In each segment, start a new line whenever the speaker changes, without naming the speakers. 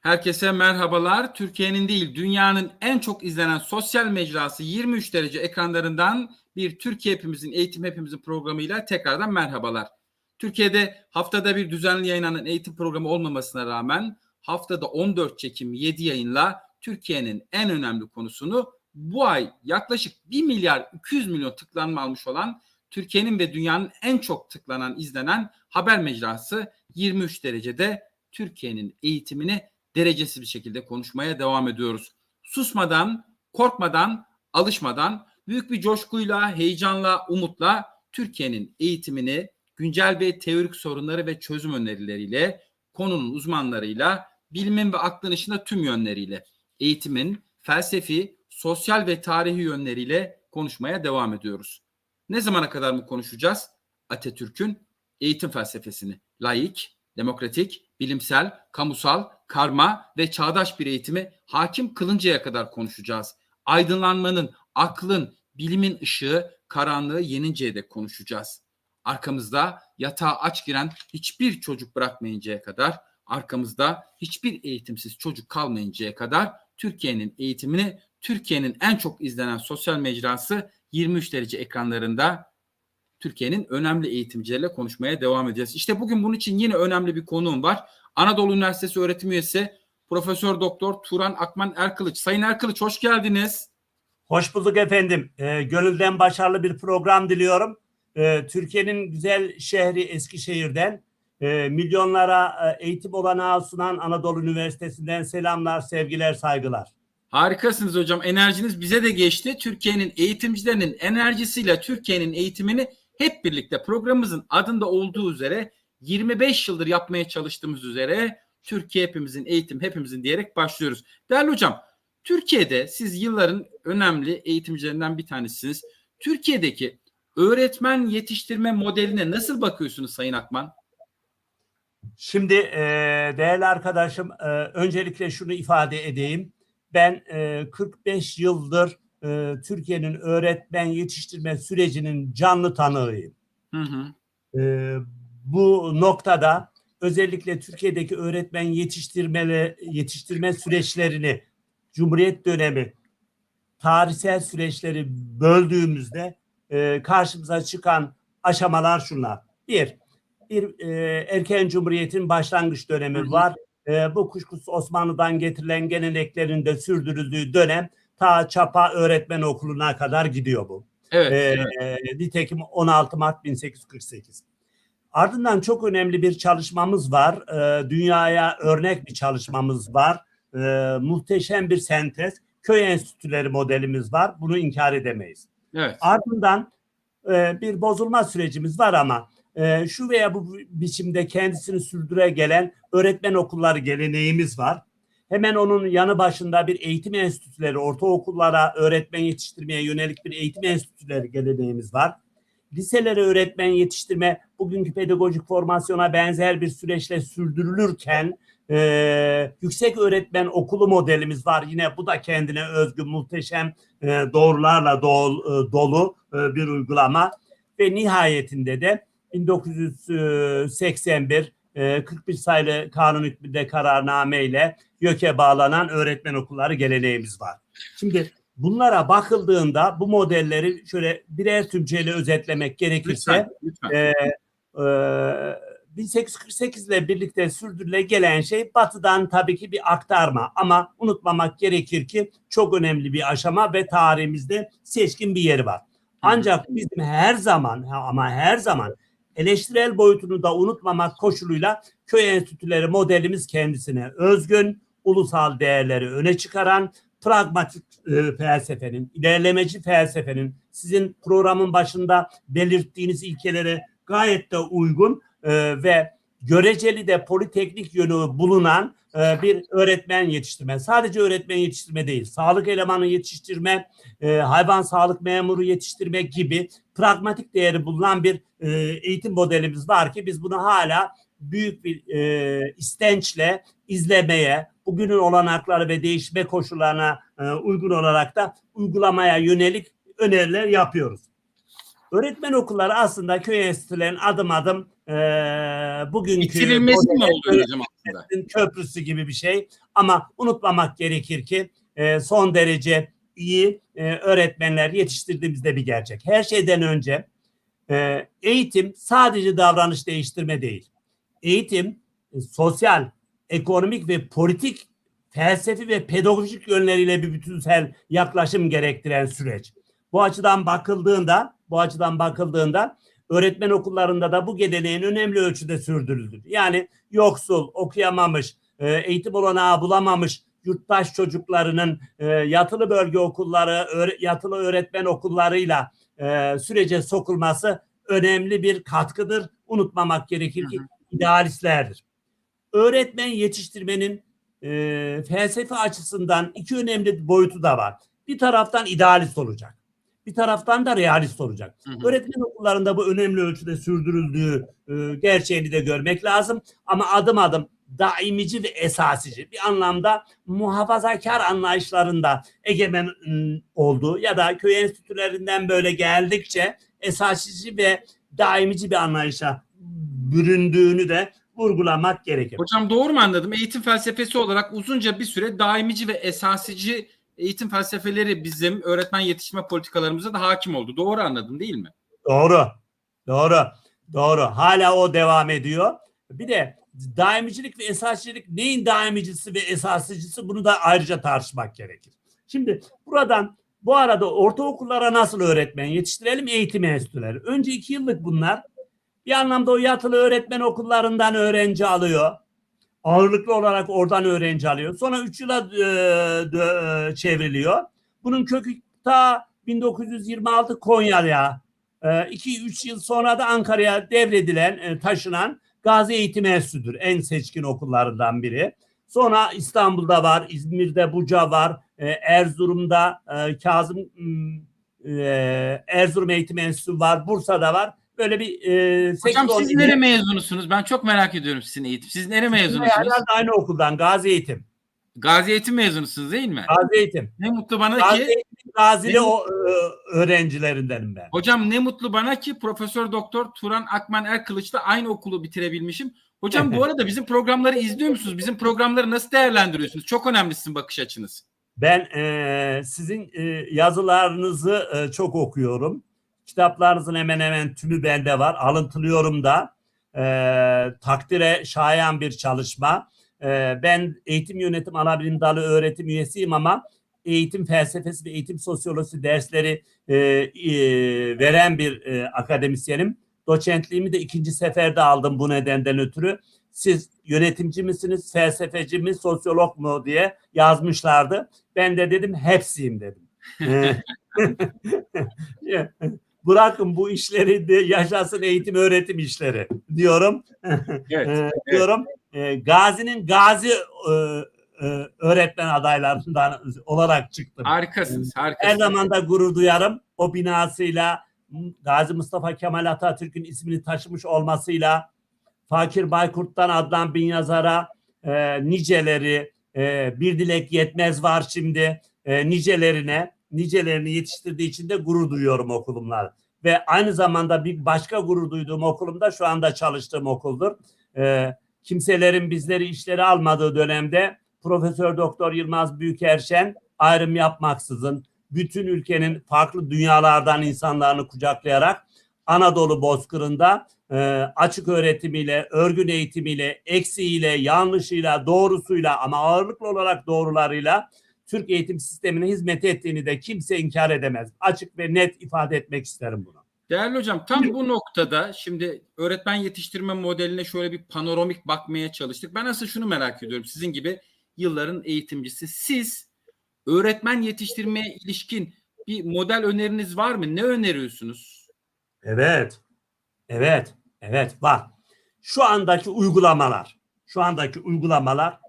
Herkese merhabalar. Türkiye'nin değil, dünyanın en çok izlenen sosyal mecrası 23 derece ekranlarından bir Türkiye Hepimizin Eğitim Hepimizin programıyla tekrardan merhabalar. Türkiye'de haftada bir düzenli yayınlanan eğitim programı olmamasına rağmen haftada 14 çekim 7 yayınla Türkiye'nin en önemli konusunu bu ay yaklaşık 1 milyar 200 milyon tıklanma almış olan Türkiye'nin ve dünyanın en çok tıklanan, izlenen haber mecrası 23 derecede Türkiye'nin eğitimini derecesiz bir şekilde konuşmaya devam ediyoruz. Susmadan, korkmadan, alışmadan, büyük bir coşkuyla, heyecanla, umutla Türkiye'nin eğitimini güncel ve teorik sorunları ve çözüm önerileriyle, konunun uzmanlarıyla, bilimin ve aklın ışığında tüm yönleriyle, eğitimin felsefi, sosyal ve tarihi yönleriyle konuşmaya devam ediyoruz. Ne zamana kadar mı konuşacağız? Atatürk'ün eğitim felsefesini, laik, demokratik, bilimsel, kamusal, karma ve çağdaş bir eğitimi hakim kılıncaya kadar konuşacağız. Aydınlanmanın, aklın, bilimin ışığı karanlığı yeninceye dek konuşacağız. Arkamızda yatağa aç giren hiçbir çocuk bırakmayıncaya kadar, arkamızda hiçbir eğitimsiz çocuk kalmayıncaya kadar Türkiye'nin eğitimini Türkiye'nin en çok izlenen sosyal mecrası 23 derece ekranlarında Türkiye'nin önemli eğitimcileriyle konuşmaya devam edeceğiz. İşte bugün bunun için yine önemli bir konuğum var. Anadolu Üniversitesi öğretim üyesi Profesör Doktor Turan Akman Erkılıç. Sayın Erkılıç hoş geldiniz.
Hoş bulduk efendim. E, gönülden başarılı bir program diliyorum. E, Türkiye'nin güzel şehri Eskişehir'den e, milyonlara e, eğitim olanağı sunan Anadolu Üniversitesi'nden selamlar, sevgiler, saygılar.
Harikasınız hocam. Enerjiniz bize de geçti. Türkiye'nin eğitimcilerinin enerjisiyle Türkiye'nin eğitimini hep birlikte programımızın adında olduğu üzere 25 yıldır yapmaya çalıştığımız üzere Türkiye hepimizin eğitim hepimizin diyerek başlıyoruz. Değerli hocam, Türkiye'de siz yılların önemli eğitimcilerinden bir tanesiniz. Türkiye'deki öğretmen yetiştirme modeline nasıl bakıyorsunuz Sayın Akman?
Şimdi e, değerli arkadaşım e, öncelikle şunu ifade edeyim. Ben e, 45 yıldır e, Türkiye'nin öğretmen yetiştirme sürecinin canlı tanığıyım.
Hı hı.
E, bu noktada özellikle Türkiye'deki öğretmen yetiştirmeli yetiştirme süreçlerini Cumhuriyet dönemi tarihsel süreçleri böldüğümüzde e, karşımıza çıkan aşamalar şunlar. Bir, bir e, erken cumhuriyetin başlangıç dönemi var. E, bu kuşkusuz Osmanlı'dan getirilen geleneklerin de sürdürüldüğü dönem ta Çapa Öğretmen Okulu'na kadar gidiyor bu.
Evet.
Ee,
evet.
nitekim 16 Mart 1848. Ardından çok önemli bir çalışmamız var. Ee, dünyaya örnek bir çalışmamız var. Ee, muhteşem bir sentez. Köy enstitüleri modelimiz var. Bunu inkar edemeyiz.
Evet.
Ardından e, bir bozulma sürecimiz var ama e, şu veya bu biçimde kendisini sürdüre gelen öğretmen okulları geleneğimiz var. Hemen onun yanı başında bir eğitim enstitüleri, ortaokullara öğretmen yetiştirmeye yönelik bir eğitim enstitüleri geleneğimiz var. Liselere öğretmen yetiştirme bugünkü pedagojik formasyona benzer bir süreçle sürdürülürken e, yüksek öğretmen okulu modelimiz var. Yine bu da kendine özgü muhteşem e, doğrularla dol, e, dolu e, bir uygulama ve nihayetinde de 1981 e, 41 sayılı kanun hükmünde kararname YÖK'e bağlanan öğretmen okulları geleneğimiz var. Şimdi bunlara bakıldığında bu modelleri şöyle birer tümceyle özetlemek gerekirse
Lütfen. lütfen.
e, e, 1848 ile birlikte sürdürüle gelen şey batıdan tabii ki bir aktarma ama unutmamak gerekir ki çok önemli bir aşama ve tarihimizde seçkin bir yeri var. Ancak bizim her zaman ama her zaman eleştirel boyutunu da unutmamak koşuluyla köy enstitüleri modelimiz kendisine özgün, ulusal değerleri öne çıkaran, pragmatik e, felsefenin, ilerlemeci felsefenin sizin programın başında belirttiğiniz ilkelere gayet de uygun e, ve göreceli de politeknik yönü bulunan e, bir öğretmen yetiştirme. Sadece öğretmen yetiştirme değil, sağlık elemanı yetiştirme, e, hayvan sağlık memuru yetiştirme gibi pragmatik değeri bulunan bir e, eğitim modelimiz var ki biz bunu hala büyük bir e, istençle izlemeye, bugünün olanakları ve değişme koşullarına e, uygun olarak da uygulamaya yönelik öneriler yapıyoruz. Öğretmen okulları aslında köy enstitülerin adım adım e, bugünkü
Bitirilmesi mi oluyor hocam aslında?
Köprüsü gibi bir şey. Ama unutmamak gerekir ki e, son derece iyi e, öğretmenler yetiştirdiğimizde bir gerçek. Her şeyden önce e, eğitim sadece davranış değiştirme değil. Eğitim e, sosyal, ekonomik ve politik felsefi ve pedagojik yönleriyle bir bütünsel yaklaşım gerektiren süreç. Bu açıdan bakıldığında, bu açıdan bakıldığında öğretmen okullarında da bu geleneğin önemli ölçüde sürdürüldü. Yani yoksul, okuyamamış, e, eğitim olanağı bulamamış yurttaş çocuklarının e, yatılı bölge okulları, yatılı öğretmen okullarıyla e, sürece sokulması önemli bir katkıdır. Unutmamak gerekir ki idealistlerdir. Öğretmen yetiştirmenin e, felsefe açısından iki önemli boyutu da var. Bir taraftan idealist olacak. Bir taraftan da realist olacak.
Hı hı.
Öğretmen okullarında bu önemli ölçüde sürdürüldüğü e, gerçeğini de görmek lazım. Ama adım adım daimici ve esasici bir anlamda muhafazakar anlayışlarında egemen ım, olduğu ya da köy enstitülerinden böyle geldikçe esasici ve daimici bir anlayışa büründüğünü de vurgulamak gerekir.
Hocam doğru mu anladım? Eğitim felsefesi olarak uzunca bir süre daimici ve esasici eğitim felsefeleri bizim öğretmen yetiştirme politikalarımıza da hakim oldu. Doğru anladım değil mi?
Doğru. Doğru. Doğru. Hala o devam ediyor. Bir de daimicilik ve esasçılık neyin daimicisi ve esasıcısı bunu da ayrıca tartışmak gerekir. Şimdi buradan bu arada ortaokullara nasıl öğretmen yetiştirelim eğitim enstitüleri. Önce iki yıllık bunlar. Bir anlamda o yatılı öğretmen okullarından öğrenci alıyor. Ağırlıklı olarak oradan öğrenci alıyor. Sonra üç yıla e, dö- çevriliyor. Bunun kökü ta 1926 Konya'ya 2-3 yıl sonra da Ankara'ya devredilen, e, taşınan Gazi Eğitim Enstitüsü'dür. En seçkin okullarından biri. Sonra İstanbul'da var, İzmir'de Buca var, e, Erzurum'da e, Kazım e, Erzurum Eğitim Enstitüsü var, Bursa'da var. Böyle bir e,
Hocam
8-10
siz nere mezunusunuz? Ben çok merak ediyorum sizin eğitim. Siz nere mezunusunuz?
Herhalde aynı okuldan Gazi Eğitim.
Gazi Eğitim mezunusunuz değil mi?
Gazi Eğitim.
Ne mutlu bana
Gazi
ki
Eğitim Gazili o e, öğrencilerindenim ben.
hocam ne mutlu bana ki Profesör Doktor Turan Akman Erkılıç'la aynı okulu bitirebilmişim. Hocam bu arada bizim programları izliyor musunuz? Bizim programları nasıl değerlendiriyorsunuz? Çok önemli sizin bakış açınız.
Ben e, sizin e, yazılarınızı e, çok okuyorum. Kitaplarınızın hemen hemen tümü bende var. Alıntılıyorum da. E, takdire şayan bir çalışma. E, ben eğitim yönetim anabilim dalı öğretim üyesiyim ama eğitim felsefesi ve eğitim sosyolojisi dersleri e, e, veren bir e, akademisyenim. Doçentliğimi de ikinci seferde aldım bu nedenden ötürü. Siz yönetimci misiniz, felsefeci mi, sosyolog mu diye yazmışlardı. Ben de dedim hepsiyim dedim. Bırakın bu işleri de yaşasın eğitim öğretim işleri diyorum.
Evet.
Ee, diyorum. Ee, Gazi'nin Gazi e, e, öğretmen adaylarından olarak çıktım.
Harikasınız.
Her
Harikasınız.
zaman da gurur duyarım. O binasıyla Gazi Mustafa Kemal Atatürk'ün ismini taşımış olmasıyla Fakir Baykurt'tan Adnan Bin Yazar'a e, niceleri e, bir dilek yetmez var şimdi e, nicelerine nicelerini yetiştirdiği için de gurur duyuyorum okulumla. Ve aynı zamanda bir başka gurur duyduğum okulum da şu anda çalıştığım okuldur. E, kimselerin bizleri işleri almadığı dönemde Profesör Doktor Yılmaz Büyükerşen ayrım yapmaksızın bütün ülkenin farklı dünyalardan insanlarını kucaklayarak Anadolu Bozkırı'nda e, açık öğretimiyle, örgün eğitimiyle, eksiğiyle, yanlışıyla, doğrusuyla ama ağırlıklı olarak doğrularıyla Türk eğitim sistemine hizmet ettiğini de kimse inkar edemez. Açık ve net ifade etmek isterim bunu.
Değerli hocam tam bu noktada şimdi öğretmen yetiştirme modeline şöyle bir panoramik bakmaya çalıştık. Ben aslında şunu merak ediyorum. Sizin gibi yılların eğitimcisi. Siz öğretmen yetiştirmeye ilişkin bir model öneriniz var mı? Ne öneriyorsunuz?
Evet. Evet. Evet var. Şu andaki uygulamalar, şu andaki uygulamalar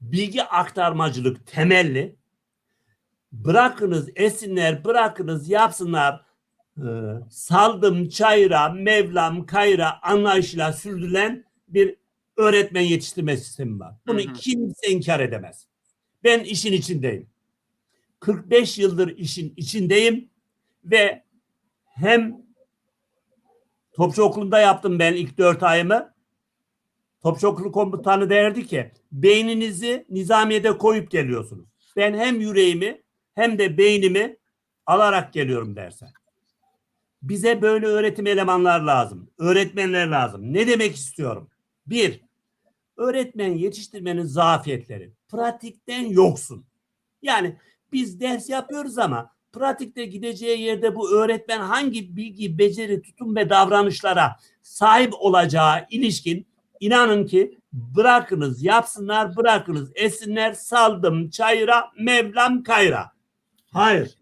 bilgi aktarmacılık temelli. Bırakınız esinler, bırakınız yapsınlar. Ee, saldım çayıra, mevlam kayra anlayışıyla sürdürülen bir öğretmen yetiştirme sistemi var. Bunu
Hı hı.
kimse inkar edemez. Ben işin içindeyim. 45 yıldır işin içindeyim ve hem Topçu Okulu'nda yaptım ben ilk dört ayımı. Topçu Okulu komutanı derdi ki beyninizi nizamiyede koyup geliyorsunuz. Ben hem yüreğimi hem de beynimi alarak geliyorum derse. Bize böyle öğretim elemanlar lazım. Öğretmenler lazım. Ne demek istiyorum? Bir, öğretmen yetiştirmenin zafiyetleri. Pratikten yoksun. Yani biz ders yapıyoruz ama pratikte gideceği yerde bu öğretmen hangi bilgi, beceri, tutum ve davranışlara sahip olacağı ilişkin inanın ki bırakınız yapsınlar bırakınız esinler saldım çayıra mevlam kayra. Hayır.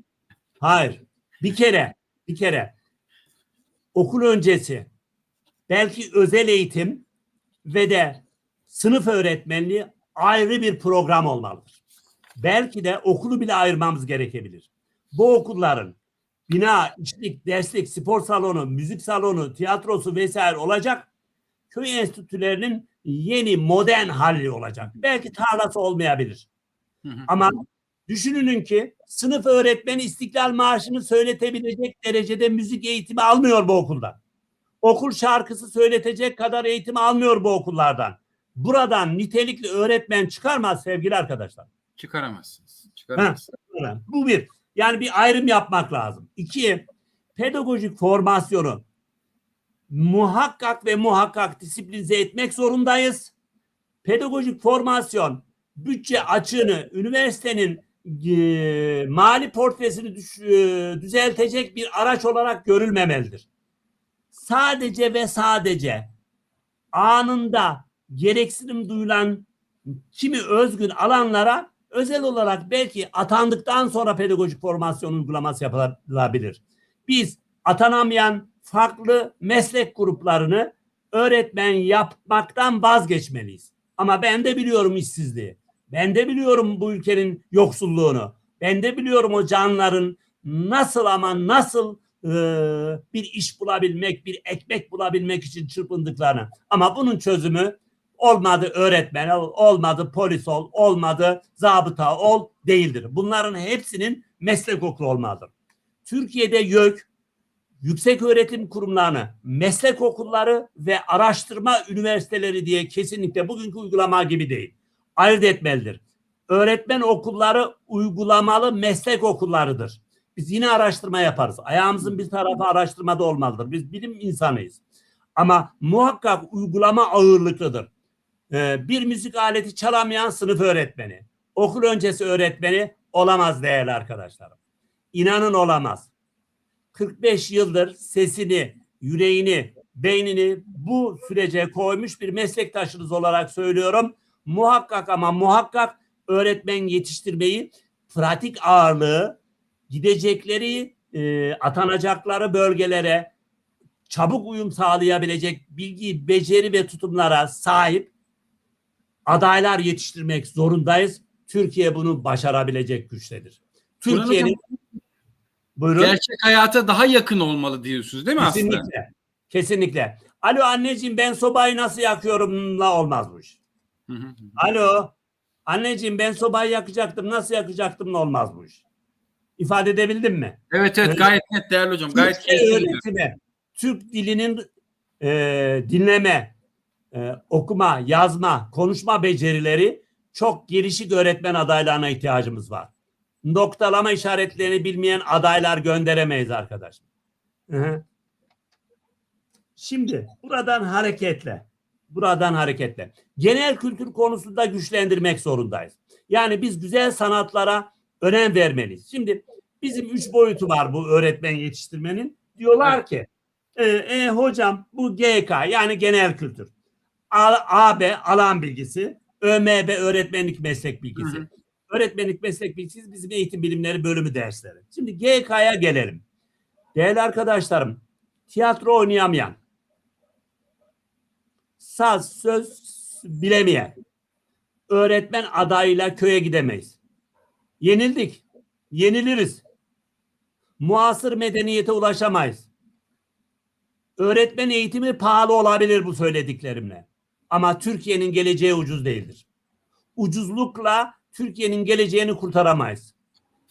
Hayır. Bir kere bir kere okul öncesi belki özel eğitim ve de sınıf öğretmenliği ayrı bir program olmalıdır. Belki de okulu bile ayırmamız gerekebilir. Bu okulların bina, içlik, derslik, spor salonu, müzik salonu, tiyatrosu vesaire olacak. Köy enstitülerinin yeni modern hali olacak. Belki tarlası olmayabilir.
Hı hı.
Ama düşününün ki sınıf öğretmeni istiklal marşını söyletebilecek derecede müzik eğitimi almıyor bu okuldan. Okul şarkısı söyletecek kadar eğitim almıyor bu okullardan. Buradan nitelikli öğretmen çıkarmaz sevgili arkadaşlar.
Çıkaramazsınız. Çıkaramazsınız.
Bu bir. Yani bir ayrım yapmak lazım. İki, pedagojik formasyonu muhakkak ve muhakkak disiplinize etmek zorundayız. Pedagojik formasyon bütçe açığını üniversitenin e, mali portresini düş- e, düzeltecek bir araç olarak görülmemelidir. Sadece ve sadece anında gereksinim duyulan kimi özgün alanlara özel olarak belki atandıktan sonra pedagojik formasyon uygulaması yapılabilir. Biz atanamayan farklı meslek gruplarını öğretmen yapmaktan vazgeçmeliyiz. Ama ben de biliyorum işsizliği. Ben de biliyorum bu ülkenin yoksulluğunu. Ben de biliyorum o canların nasıl ama nasıl e, bir iş bulabilmek, bir ekmek bulabilmek için çırpındıklarını. Ama bunun çözümü olmadı öğretmen ol, olmadı polis ol, olmadı zabıta ol değildir. Bunların hepsinin meslek okulu olmalıdır. Türkiye'de YÖK yüksek öğretim kurumlarını, meslek okulları ve araştırma üniversiteleri diye kesinlikle bugünkü uygulama gibi değil. Ayırt etmelidir. Öğretmen okulları uygulamalı meslek okullarıdır. Biz yine araştırma yaparız. Ayağımızın bir tarafı araştırmada olmalıdır. Biz bilim insanıyız. Ama muhakkak uygulama ağırlıklıdır. Ee, bir müzik aleti çalamayan sınıf öğretmeni, okul öncesi öğretmeni olamaz değerli arkadaşlarım. İnanın olamaz. 45 yıldır sesini, yüreğini, beynini bu sürece koymuş bir meslektaşınız olarak söylüyorum. Muhakkak ama muhakkak öğretmen yetiştirmeyi pratik ağırlığı gidecekleri e, atanacakları bölgelere çabuk uyum sağlayabilecek bilgi, beceri ve tutumlara sahip adaylar yetiştirmek zorundayız. Türkiye bunu başarabilecek güçtedir. Türkiye'nin Buyurun.
Gerçek hayata daha yakın olmalı diyorsunuz değil mi
Kesinlikle.
aslında?
Kesinlikle. Alo anneciğim ben sobayı nasıl yakıyorumla olmaz bu iş.
Hı hı.
Alo anneciğim ben sobayı yakacaktım nasıl yakacaktımla olmaz bu iş. İfade edebildim mi?
Evet evet
Evet.
gayet net değerli hocam. Gayet kesin.
öğretimi, Türk dilinin e, dinleme, e, okuma, yazma, konuşma becerileri çok gelişik öğretmen adaylarına ihtiyacımız var. Noktalama işaretlerini bilmeyen adaylar gönderemeyiz arkadaşlar. Şimdi buradan hareketle, buradan hareketle genel kültür konusunda güçlendirmek zorundayız. Yani biz güzel sanatlara önem vermeliyiz. Şimdi bizim üç boyutu var bu öğretmen yetiştirmenin. Diyorlar ki e, e, hocam bu GK yani genel kültür. A, AB alan bilgisi, ÖMB öğretmenlik meslek bilgisi.
Hı hı.
Öğretmenlik meslek bilgisi bizim eğitim bilimleri bölümü dersleri. Şimdi GK'ya gelelim. Değerli arkadaşlarım, tiyatro oynayamayan, saz, söz bilemeyen, öğretmen adayıyla köye gidemeyiz. Yenildik, yeniliriz. Muasır medeniyete ulaşamayız. Öğretmen eğitimi pahalı olabilir bu söylediklerimle. Ama Türkiye'nin geleceği ucuz değildir. Ucuzlukla Türkiye'nin geleceğini kurtaramayız.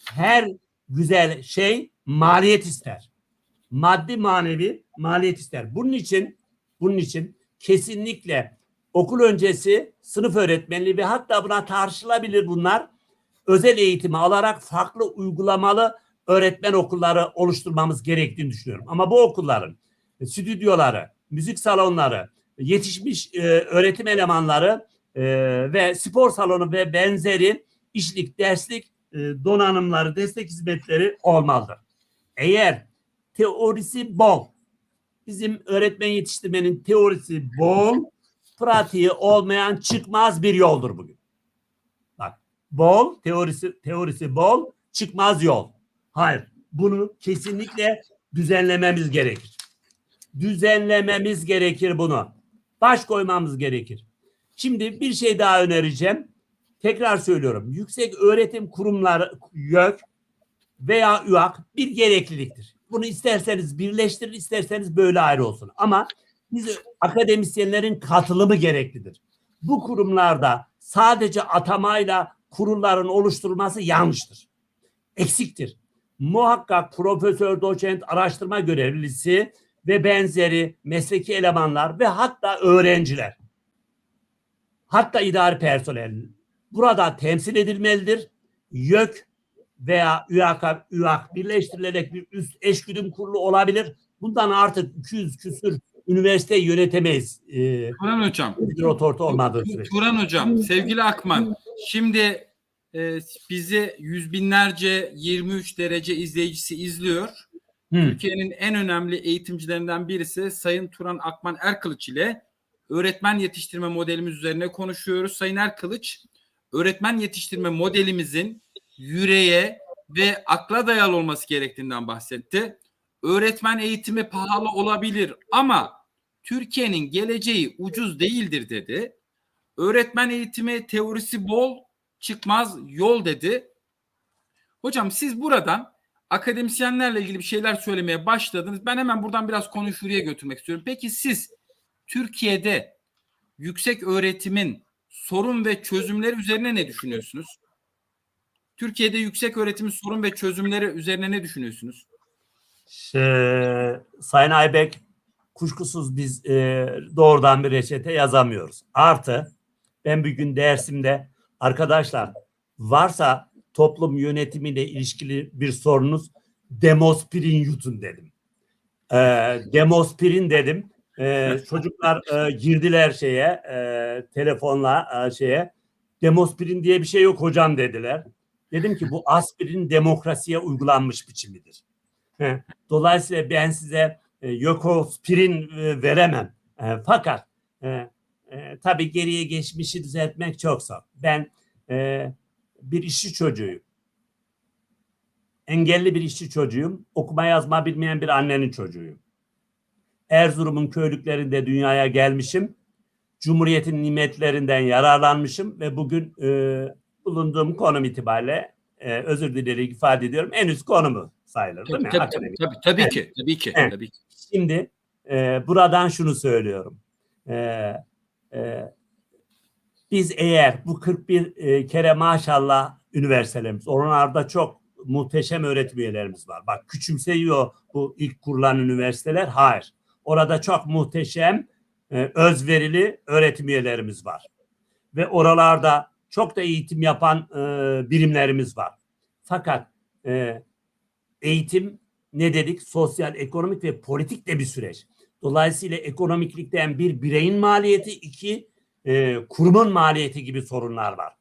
Her güzel şey maliyet ister. maddi manevi maliyet ister. Bunun için bunun için kesinlikle okul öncesi sınıf öğretmenliği ve hatta buna tartışılabilir bunlar özel eğitimi alarak farklı uygulamalı öğretmen okulları oluşturmamız gerektiğini düşünüyorum. Ama bu okulların stüdyoları, müzik salonları, yetişmiş e, öğretim elemanları e, ve spor salonu ve benzeri işlik, derslik e, donanımları, destek hizmetleri olmalıdır. Eğer teorisi bol, bizim öğretmen yetiştirmenin teorisi bol, pratiği olmayan çıkmaz bir yoldur bugün. Bak, bol, teorisi teorisi bol, çıkmaz yol. Hayır, bunu kesinlikle düzenlememiz gerekir. Düzenlememiz gerekir bunu. Baş koymamız gerekir. Şimdi bir şey daha önereceğim. Tekrar söylüyorum. Yüksek öğretim kurumları YÖK veya ÜAK bir gerekliliktir. Bunu isterseniz birleştirin, isterseniz böyle ayrı olsun. Ama biz akademisyenlerin katılımı gereklidir. Bu kurumlarda sadece atamayla kurulların oluşturulması yanlıştır. Eksiktir. Muhakkak profesör, doçent, araştırma görevlisi ve benzeri mesleki elemanlar ve hatta öğrenciler, hatta idari personel burada temsil edilmelidir. YÖK veya ÜAK, ÜAK birleştirilerek bir üst eşgüdüm kurulu olabilir. Bundan artık 200 küsür üniversiteyi yönetemeyiz. Ee,
Turan Hocam.
otorite olmadığı sürece.
Turan Hocam, sevgili Akman. Şimdi e, bizi yüz binlerce 23 derece izleyicisi izliyor.
Hı.
Türkiye'nin en önemli eğitimcilerinden birisi Sayın Turan Akman Erkılıç ile öğretmen yetiştirme modelimiz üzerine konuşuyoruz. Sayın Erkılıç, öğretmen yetiştirme modelimizin yüreğe ve akla dayalı olması gerektiğinden bahsetti. Öğretmen eğitimi pahalı olabilir ama Türkiye'nin geleceği ucuz değildir dedi. Öğretmen eğitimi teorisi bol, çıkmaz yol dedi. Hocam siz buradan akademisyenlerle ilgili bir şeyler söylemeye başladınız. Ben hemen buradan biraz konuyu şuraya götürmek istiyorum. Peki siz Türkiye'de yüksek öğretimin sorun ve çözümleri üzerine ne düşünüyorsunuz? Türkiye'de yüksek öğretimin sorun ve çözümleri üzerine ne düşünüyorsunuz?
Şey, Sayın Aybek kuşkusuz biz e, doğrudan bir reçete yazamıyoruz. Artı ben bir gün dersimde arkadaşlar varsa toplum yönetimiyle ilişkili bir sorunuz demospirin yutun dedim. E, demospirin dedim. E, çocuklar e, girdiler şeye e, telefonla e, şeye demospirin diye bir şey yok hocam dediler. Dedim ki bu aspirin demokrasiye uygulanmış biçimidir. Dolayısıyla ben size e, Yokospirin e, veremem. E, fakat e, e, tabii geriye geçmişi düzeltmek çok zor. Ben e, bir işçi çocuğuyum. Engelli bir işçi çocuğuyum. Okuma yazma bilmeyen bir annenin çocuğuyum. Erzurum'un köylüklerinde dünyaya gelmişim. Cumhuriyetin nimetlerinden yararlanmışım ve bugün e, bulunduğum konum itibariyle e, özür dileyerek ifade ediyorum. En üst konumu sayılır değil mi?
Tabii, tabii,
Akademik.
tabii, tabii ki, tabii ki,
Evet.
tabii ki.
Şimdi e, buradan şunu söylüyorum. E, e, biz eğer bu 41 e, kere maşallah üniversitelerimiz, oralarda çok muhteşem öğretim üyelerimiz var. Bak küçümseyiyor bu ilk kurulan üniversiteler. Hayır. Orada çok muhteşem, e, özverili öğretim üyelerimiz var. Ve oralarda çok da eğitim yapan e, birimlerimiz var. Fakat e, eğitim ne dedik? Sosyal, ekonomik ve politik de bir süreç. Dolayısıyla ekonomiklikten bir bireyin maliyeti, iki e, kurumun maliyeti gibi sorunlar var.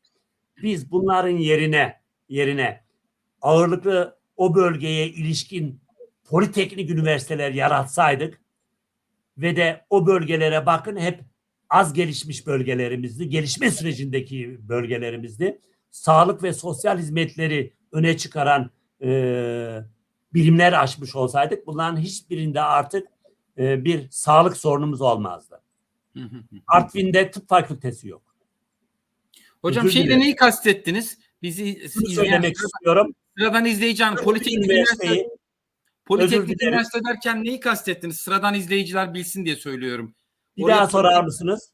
Biz bunların yerine yerine ağırlıklı o bölgeye ilişkin politeknik üniversiteler yaratsaydık ve de o bölgelere bakın hep az gelişmiş bölgelerimizdi, gelişme sürecindeki bölgelerimizdi. Sağlık ve sosyal hizmetleri öne çıkaran e, bilimler açmış olsaydık bunların hiçbirinde artık e, bir sağlık sorunumuz olmazdı. Artvin'de tıp fakültesi yok.
Hocam
Özür
şeyle neyi kastettiniz? Bizi izleyen
söylemek istiyorum.
sıradan izleyici hani politeknik
Üniversiteyi
üniversite, politeknik
Özür
üniversite derken neyi kastettiniz? Sıradan izleyiciler bilsin diye söylüyorum.
bir
Oraya
daha sorar mısınız?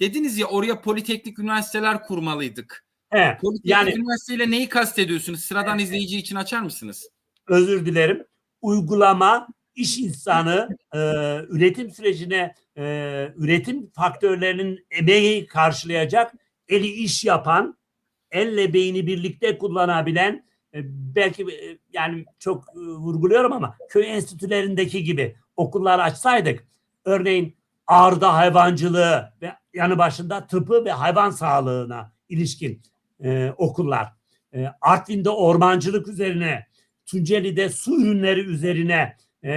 Dediniz ya oraya politeknik üniversiteler kurmalıydık.
He,
Politeknik
yani
üniversiteyle neyi kastediyorsunuz? Sıradan izleyici için açar mısınız?
özür dilerim. Uygulama iş insanı e, üretim sürecine e, üretim faktörlerinin emeği karşılayacak eli iş yapan elle beyni birlikte kullanabilen belki e, yani çok e, vurguluyorum ama köy enstitülerindeki gibi okullar açsaydık örneğin ağırda hayvancılığı ve yanı başında tıpı ve hayvan sağlığına ilişkin e, okullar e, Artvin'de ormancılık üzerine Tunceli'de su ürünleri üzerine e,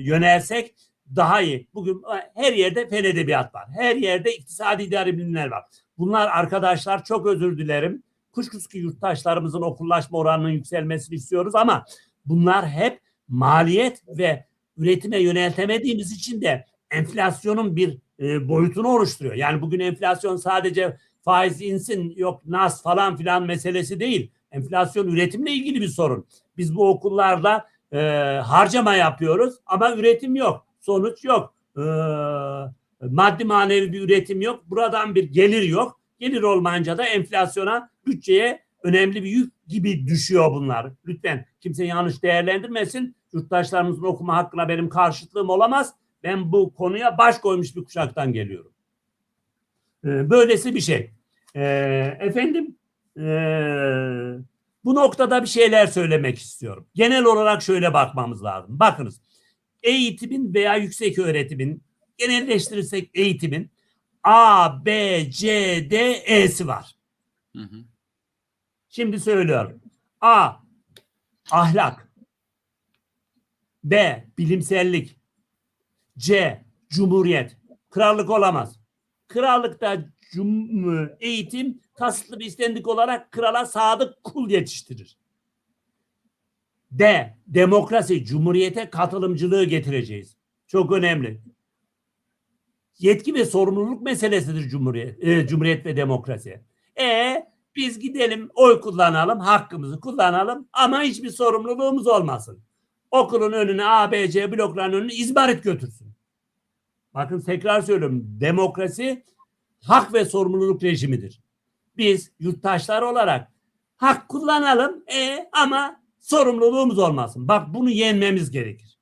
yönelsek daha iyi. Bugün e, her yerde fen edebiyat var. Her yerde iktisadi idari bilimler var. Bunlar arkadaşlar çok özür dilerim. Kuşkusuz ki yurttaşlarımızın okullaşma oranının yükselmesini istiyoruz ama bunlar hep maliyet ve üretime yöneltemediğimiz için de enflasyonun bir e, boyutunu oluşturuyor. Yani bugün enflasyon sadece faiz insin yok nas falan filan meselesi değil. Enflasyon üretimle ilgili bir sorun. Biz bu okullarda e, harcama yapıyoruz ama üretim yok. Sonuç yok. E, maddi manevi bir üretim yok. Buradan bir gelir yok. Gelir olmayınca da enflasyona, bütçeye önemli bir yük gibi düşüyor bunlar. Lütfen kimse yanlış değerlendirmesin. Yurttaşlarımızın okuma hakkına benim karşıtlığım olamaz. Ben bu konuya baş koymuş bir kuşaktan geliyorum. Ee, böylesi bir şey. Ee, efendim ee, bu noktada bir şeyler söylemek istiyorum. Genel olarak şöyle bakmamız lazım. Bakınız eğitimin veya yüksek öğretimin genelleştirirsek eğitimin A, B, C, D, E'si var.
Hı hı.
Şimdi söylüyorum. A. Ahlak. B. Bilimsellik. C. Cumhuriyet. Krallık olamaz. Krallıkta cum eğitim kasıtlı bir istendik olarak krala sadık kul yetiştirir. D. Demokrasi, cumhuriyete katılımcılığı getireceğiz. Çok önemli. Yetki ve sorumluluk meselesidir cumhuriyet, e, cumhuriyet ve demokrasi. E biz gidelim oy kullanalım, hakkımızı kullanalım ama hiçbir sorumluluğumuz olmasın. Okulun önüne A, B, C blokların önüne izmarit götürsün. Bakın tekrar söylüyorum. Demokrasi hak ve sorumluluk rejimidir. Biz yurttaşlar olarak hak kullanalım e ama sorumluluğumuz olmasın. Bak bunu yenmemiz gerekir.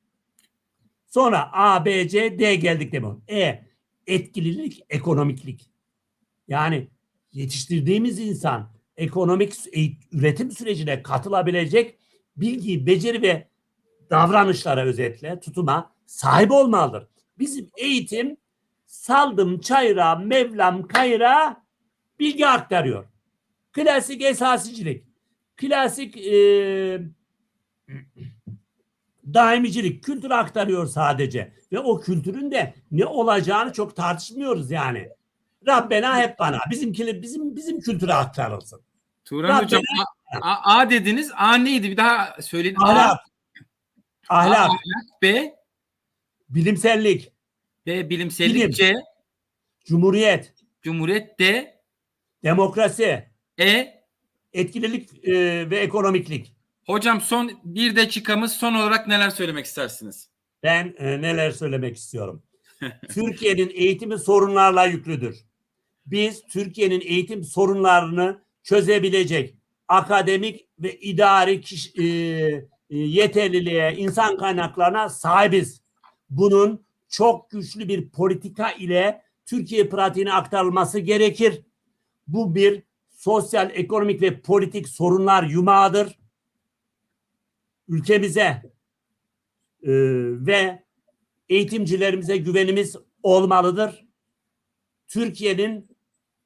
Sonra A, B, C, D geldik demek. E etkililik, ekonomiklik. Yani yetiştirdiğimiz insan ekonomik sü- üretim sürecine katılabilecek bilgi, beceri ve davranışlara özetle tutuma sahip olmalıdır. Bizim eğitim saldım çayıra, mevlam kayıra bilgi aktarıyor. Klasik esasicilik, klasik e, daimicilik, kültür aktarıyor sadece. Ve o kültürün de ne olacağını çok tartışmıyoruz yani. Rabbena hep bana. Bizimkili bizim bizim kültüre aktarılsın.
Turan
Rabbena-
hocam A, A- A dediniz. A neydi? Bir daha söyleyin. A,
Ahlak. Ahlak,
B,
bilimsellik,
B bilimsellik,
Bilim.
C,
cumhuriyet,
Cumhuriyet, D,
demokrasi,
E.
etkililik e, ve ekonomiklik.
Hocam son bir dakikamız son olarak neler söylemek istersiniz?
Ben e, neler söylemek istiyorum. Türkiye'nin eğitimi sorunlarla yüklüdür. Biz Türkiye'nin eğitim sorunlarını çözebilecek akademik ve idari kiş- e, e, yeterliliğe, insan kaynaklarına sahibiz. Bunun çok güçlü bir politika ile Türkiye pratiğine aktarılması gerekir. Bu bir sosyal, ekonomik ve politik sorunlar yumağıdır. Ülkemize e, ve eğitimcilerimize güvenimiz olmalıdır. Türkiye'nin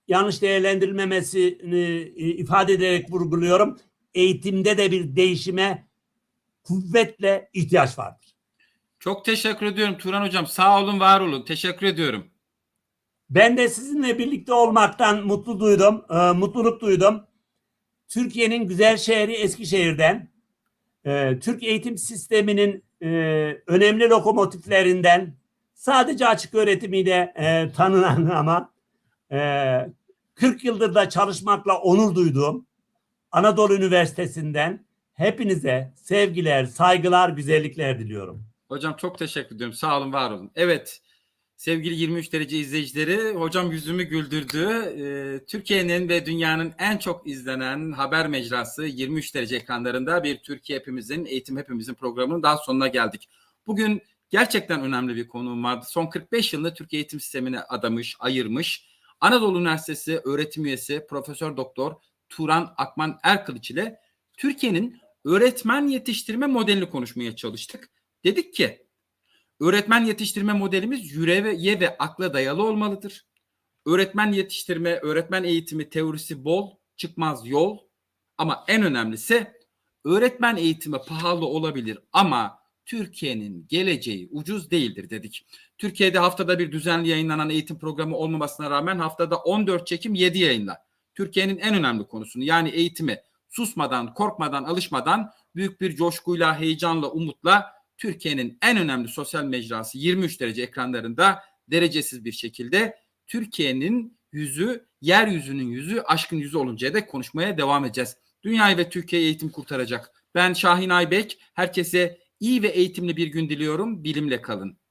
yanlış değerlendirilmemesini e, ifade ederek vurguluyorum. Eğitimde de bir değişime kuvvetle ihtiyaç vardır.
Çok teşekkür ediyorum Turan hocam. Sağ olun, var olun. Teşekkür ediyorum.
Ben de sizinle birlikte olmaktan mutlu duydum, e, mutluluk duydum. Türkiye'nin güzel şehri Eskişehir'den, e, Türk eğitim sisteminin e, önemli lokomotiflerinden, sadece açık öğretimiyle e, tanınan ama e, 40 yıldır da çalışmakla onur duyduğum Anadolu Üniversitesi'nden hepinize sevgiler, saygılar, güzellikler diliyorum.
Hocam çok teşekkür ediyorum. Sağ olun, var olun. Evet. Sevgili 23 derece izleyicileri, hocam yüzümü güldürdü. Ee, Türkiye'nin ve dünyanın en çok izlenen haber mecrası 23 derece ekranlarında bir Türkiye hepimizin, eğitim hepimizin programının daha sonuna geldik. Bugün gerçekten önemli bir konuğum vardı. Son 45 yılını Türkiye eğitim sistemine adamış, ayırmış. Anadolu Üniversitesi öğretim üyesi Profesör Doktor Turan Akman Erkılıç ile Türkiye'nin öğretmen yetiştirme modelini konuşmaya çalıştık. Dedik ki öğretmen yetiştirme modelimiz yüreğe ve akla dayalı olmalıdır. Öğretmen yetiştirme, öğretmen eğitimi teorisi bol, çıkmaz yol. Ama en önemlisi öğretmen eğitimi pahalı olabilir ama Türkiye'nin geleceği ucuz değildir dedik. Türkiye'de haftada bir düzenli yayınlanan eğitim programı olmamasına rağmen haftada 14 çekim 7 yayınla. Türkiye'nin en önemli konusunu yani eğitimi susmadan, korkmadan, alışmadan büyük bir coşkuyla, heyecanla, umutla Türkiye'nin en önemli sosyal mecrası 23 derece ekranlarında derecesiz bir şekilde Türkiye'nin yüzü, yeryüzünün yüzü, aşkın yüzü oluncaya dek konuşmaya devam edeceğiz. Dünyayı ve Türkiye'yi eğitim kurtaracak. Ben Şahin Aybek. Herkese iyi ve eğitimli bir gün diliyorum. Bilimle kalın.